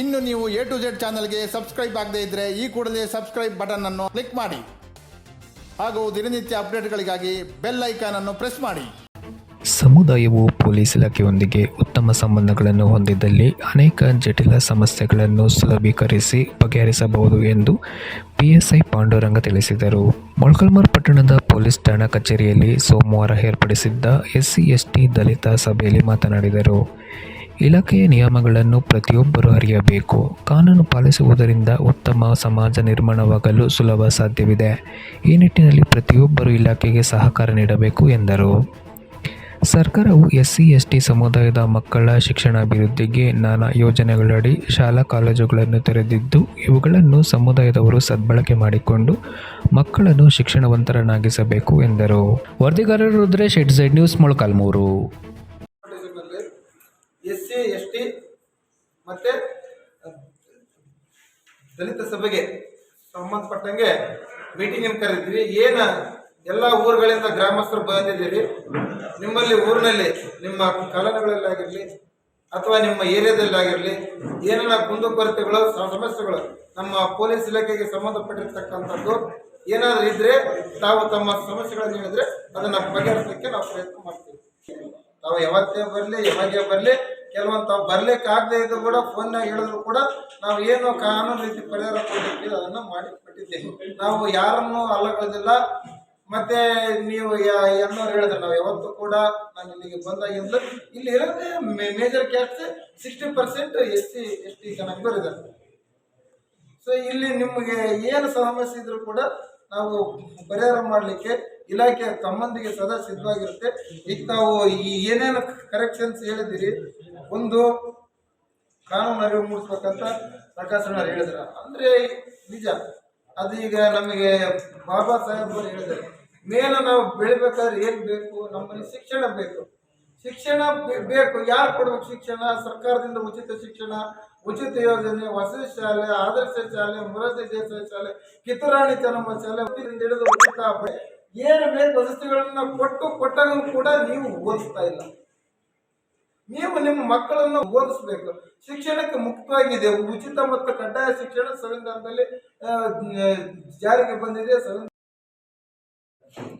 ಇನ್ನು ನೀವು A to Z ಚಾನಲ್ಗೆ ಸಬ್ಸ್ಕ್ರೈಬ್ ಆಗದೇ ಇದ್ದರೆ ಈ ಕೂಡಲೇ ಸಬ್ಸ್ಕ್ರೈಬ್ ಬಟನ್ ಅನ್ನು ಕ್ಲಿಕ್ ಮಾಡಿ. ಹಾಗೂ ದಿನನಿತ್ಯ ಅಪ್ಡೇಟ್ಗಳಿಗಾಗಿ ಬೆಲ್ ಐಕಾನ್ ಅನ್ನು ಪ್ರೆಸ್ ಮಾಡಿ. ಸಮುದಾಯವು ಪೊಲೀಸ್ ಇಲಾಖೆಯೊಂದಿಗೆ ಉತ್ತಮ ಸಂಬಂಧಗಳನ್ನು ಹೊಂದಿದ್ದಲ್ಲಿ ಅನೇಕ ಜಟಿಲ ಸಮಸ್ಯೆಗಳನ್ನು ಸುಲಭೀಕರಿಸಿ ಬಗೆಹರಿಸಬಹುದು ಎಂದು ಪಿಎಸ್ಐ ಪಾಂಡುರಂಗ ತಿಳಿಸಿದರು. ಮೊಳಕಲ್ಮರ್ ಪಟ್ಟಣದ ಪೊಲೀಸ್ ಠಾಣಾ ಕಚೇರಿಯಲ್ಲಿ ಸೋಮವಾರ ಏರ್ಪಡಿಸಿದ್ದ ಎಸ್ಸಿ ಎಸ್ಟಿ ದಲಿತ ಸಭೆಯಲ್ಲಿ ಮಾತನಾಡಿದರು. ಇಲಾಖೆಯ ನಿಯಮಗಳನ್ನು ಪ್ರತಿಯೊಬ್ಬರು ಅರಿಯಬೇಕು. ಕಾನೂನು ಪಾಲಿಸುವುದರಿಂದ ಉತ್ತಮ ಸಮಾಜ ನಿರ್ಮಾಣವಾಗಲು ಸುಲಭ ಸಾಧ್ಯವಿದೆ. ಈ ನಿಟ್ಟಿನಲ್ಲಿ ಪ್ರತಿಯೊಬ್ಬರು ಇಲಾಖೆಗೆ ಸಹಕಾರ ನೀಡಬೇಕು ಎಂದರು. ಸರ್ಕಾರವು ಎಸ್ಸಿ, ಎಸ್ಟಿ ಸಮುದಾಯದ ಮಕ್ಕಳ ಶಿಕ್ಷಣಾಭಿವೃದ್ಧಿಗೆ ನಾನಾ ಯೋಜನೆಗಳಡಿ ಶಾಲಾ ಕಾಲೇಜುಗಳನ್ನು ತೆರೆದಿದ್ದು, ಇವುಗಳನ್ನು ಸಮುದಾಯದವರು ಸದ್ಬಳಕೆ ಮಾಡಿಕೊಂಡು ಮಕ್ಕಳನ್ನು ಶಿಕ್ಷಣವಂತರನ್ನಾಗಿಸಬೇಕು ಎಂದರು. ವರದಿಗಾರರು ರುದ್ರೇಶ್ ಎಡ್ ಝೆಡ್ ನ್ಯೂಸ್ ಮೊಳಕಾಲ್ಮೂರು ನಲ್ಲಿ ಎಸ್ ಸಿ ಎಸ್ ಟಿ ಮತ್ತೆ ದಲಿತ ಸಭೆಗೆ ಸಂಬಂಧಪಟ್ಟಂಗೆ ಮೀಟಿಂಗ್ ಅನ್ನು ಕರೆದಿದ್ವಿ ಏನ ಎಲ್ಲ ಊರುಗಳಿಂದ ಗ್ರಾಮಸ್ಥರು ಬಂದಿದ್ದೀರಿ? ನಿಮ್ಮಲ್ಲಿ ಊರಿನಲ್ಲಿ ನಿಮ್ಮ ಕಾಲೋನಿಗಳಲ್ಲಾಗಿರಲಿ ಅಥವಾ ನಿಮ್ಮ ಏರಿಯಾದಲ್ಲಾಗಿರಲಿ ಏನೆಲ್ಲ ಕುಂದುಕೊರತೆಗಳು ಸಮಸ್ಯೆಗಳು ನಮ್ಮ ಪೊಲೀಸ್ ಇಲಾಖೆಗೆ ಸಂಬಂಧಪಟ್ಟಿರ್ತಕ್ಕಂಥದ್ದು ಏನಾದರೂ ಇದ್ರೆ ತಾವು ತಮ್ಮ ಸಮಸ್ಯೆಗಳನ್ನು ಹೇಳಿದ್ರೆ ಅದನ್ನು ಬಗೆಹರಿಸಲಿಕ್ಕೆ ನಾವು ಪ್ರಯತ್ನ ಮಾಡ್ತೀವಿ. ತಾವು ಯಾವತ್ತೇ ಬರಲಿ, ಯಾವಾಗೇ ಬರಲಿ ಕೆಲವೊಂದು ತಾವು ಬರ್ಲಿಕ್ಕೆ ಆಗದೆ ಇದ್ರು ಕೂಡ ಫೋನ್ನಾಗ ಹೇಳಿದ್ರು ಕೂಡ ನಾವು ಏನು ಕಾನೂನು ರೀತಿ ಪರಿಹಾರ ಕೊಡಲಿಕ್ಕೆ ಅದನ್ನ ಮಾಡಿ ಕೊಟ್ಟಿದ್ದೇವೆ ನಾವು ಯಾರನ್ನು ಅಲ್ಲಗಳಿಲ್ಲ ಮತ್ತೆ ನೀವು ಎಲ್ಲರೂ ಹೇಳಿದ್ರೆ, ನಾವು ಯಾವತ್ತೂ ಕೂಡ ನಾನು ಇಲ್ಲಿಗೆ ಬಂದಾಗಿಂದ ಇಲ್ಲಿ ಇರೋದೇ major caste sixty percent S C S T ಜನ ಬರಿದ್ದಾರೆ. ಸೊ ಇಲ್ಲಿ ನಿಮಗೆ ಏನು ಸಮಸ್ಯೆ ಇದ್ರೂ ಕೂಡ ನಾವು ಪರಿಹಾರ ಮಾಡಲಿಕ್ಕೆ ಇಲಾಖೆ ತಮ್ಮೊಂದಿಗೆ ಸದಾ ಸಿದ್ಧವಾಗಿರುತ್ತೆ. ಈಗ ತಾವು ಈ ಏನೇನು ಕರೆಕ್ಷನ್ಸ್ ಹೇಳಿದಿರಿ ಒಂದು ಕಾನೂನು ಅರಿವು ಮೂಡಿಸ್ಬೇಕಂತ ಪ್ರಕಾಶ್ ಅಣ್ಣ ಹೇಳಿದ್ರ. ಅಂದ್ರೆ ನಿಜ ಅದೀಗ ನಮಗೆ ಬಾಬಾ ಸಾಹೇಬರು ಹೇಳಿದ್ದಾರೆ ಮೇಲೆ ನಾವು ಬೆಳಿಬೇಕಾದ್ರೆ ಏನು ಬೇಕು? ನಮ್ಮಲ್ಲಿ ಶಿಕ್ಷಣ ಬೇಕು. ಶಿಕ್ಷಣ ಬೇಕು. ಯಾರು ಕೊಡ್ಬೇಕು ಶಿಕ್ಷಣ? ಸರ್ಕಾರದಿಂದ ಉಚಿತ ಶಿಕ್ಷಣ, ಉಚಿತ ಯೋಜನೆ, ವಸತಿ ಶಾಲೆ, ಆದರ್ಶ ಶಾಲೆ ಮುರಸಿ ದೇಸಾಯಿ ಶಾಲೆ, ಕಿತ್ತೂರಾಣಿ ಚೆನ್ನಮ್ಮ ಶಾಲೆ ಹಿಡಿದು ಉಚಿತ ಏನು ಬೇಕು ವಸತಿಗಳನ್ನ ಕೊಟ್ಟು ಕೊಟ್ಟಾಗ ಕೂಡ ನೀವು ಓದಿಸ್ತಾ ಇಲ್ಲ. ನೀವು ನಿಮ್ಮ ಮಕ್ಕಳನ್ನು ಓದಿಸ್ಬೇಕು. ಶಿಕ್ಷಣಕ್ಕೆ ಮುಕ್ತವಾಗಿದೆ. ಉಚಿತ ಮತ್ತು ಕಡ್ಡಾಯ ಶಿಕ್ಷಣ ಸಂವಿಧಾನದಲ್ಲಿ ಜಾರಿಗೆ ಬಂದಿದೆ. ಸಂವಿಧಾನ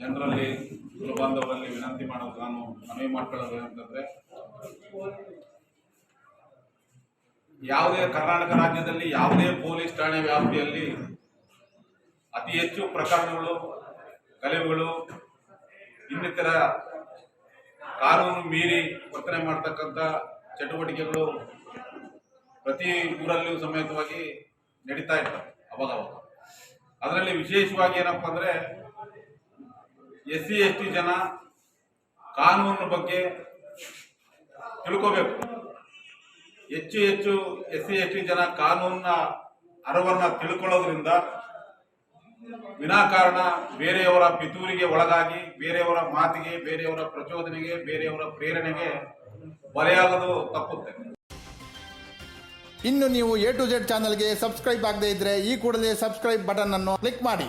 ಜನರಲ್ಲಿ ಕುಲಬಾಂಧವರಲ್ಲಿ ವಿನಂತಿ ಮಾಡೋದು ನಾನು ಮನವಿ ಮಾಡ್ಕೊಳ್ಳೋದು ಏನಂತಂದ್ರೆ ಯಾವುದೇ ಕರ್ನಾಟಕ ರಾಜ್ಯದಲ್ಲಿ ಯಾವುದೇ ಪೊಲೀಸ್ ಠಾಣೆ ವ್ಯಾಪ್ತಿಯಲ್ಲಿ ಅತಿ ಹೆಚ್ಚು ಪ್ರಕರಣಗಳು ಕಲೆಗಳು ಇನ್ನಿತರ ಕಾನೂನು ಮೀರಿ ವರ್ತನೆ ಮಾಡ್ತಕ್ಕಂಥ ಚಟುವಟಿಕೆಗಳು ಪ್ರತಿ ಊರಲ್ಲಿಯೂ ಸಮೇತವಾಗಿ ನಡೀತಾ ಇರ್ತವೆ, ಅವಾಗವಾಗ. ಅದರಲ್ಲಿ ವಿಶೇಷವಾಗಿ ಏನಪ್ಪ ಅಂದರೆ ಎಸ್ ಸಿ ಎಸ್ ಟಿ ಜನ ಕಾನೂನು ಬಗ್ಗೆ ತಿಳ್ಕೋಬೇಕು. ಹೆಚ್ಚು ಹೆಚ್ಚು ಎಸ್ ಸಿ ಎಸ್ ಟಿ ಜನ ಕಾನೂನಿನ ಅರಿವನ್ನ ತಿಳ್ಕೊಳ್ಳೋದ್ರಿಂದ ವಿನಾಕಾರಣ ಬೇರೆಯವರ ಪಿತೂರಿಗೆ ಒಳಗಾಗಿ, ಬೇರೆಯವರ ಮಾತಿಗೆ, ಬೇರೆಯವರ ಪ್ರಚೋದನೆಗೆ, ಬೇರೆಯವರ ಪ್ರೇರಣೆಗೆ ಬಲೆಯಾಗದು ತಪ್ಪುತ್ತೆ. ಇನ್ನು ನೀವು ಎ ಟು ಜೆಡ್ ಚಾನಲ್ಗೆ ಸಬ್ಸ್ಕ್ರೈಬ್ ಆಗದೇ ಇದ್ರೆ ಈ ಕೂಡಲೇ ಸಬ್ಸ್ಕ್ರೈಬ್ ಬಟನ್ ಅನ್ನು ಕ್ಲಿಕ್ ಮಾಡಿ.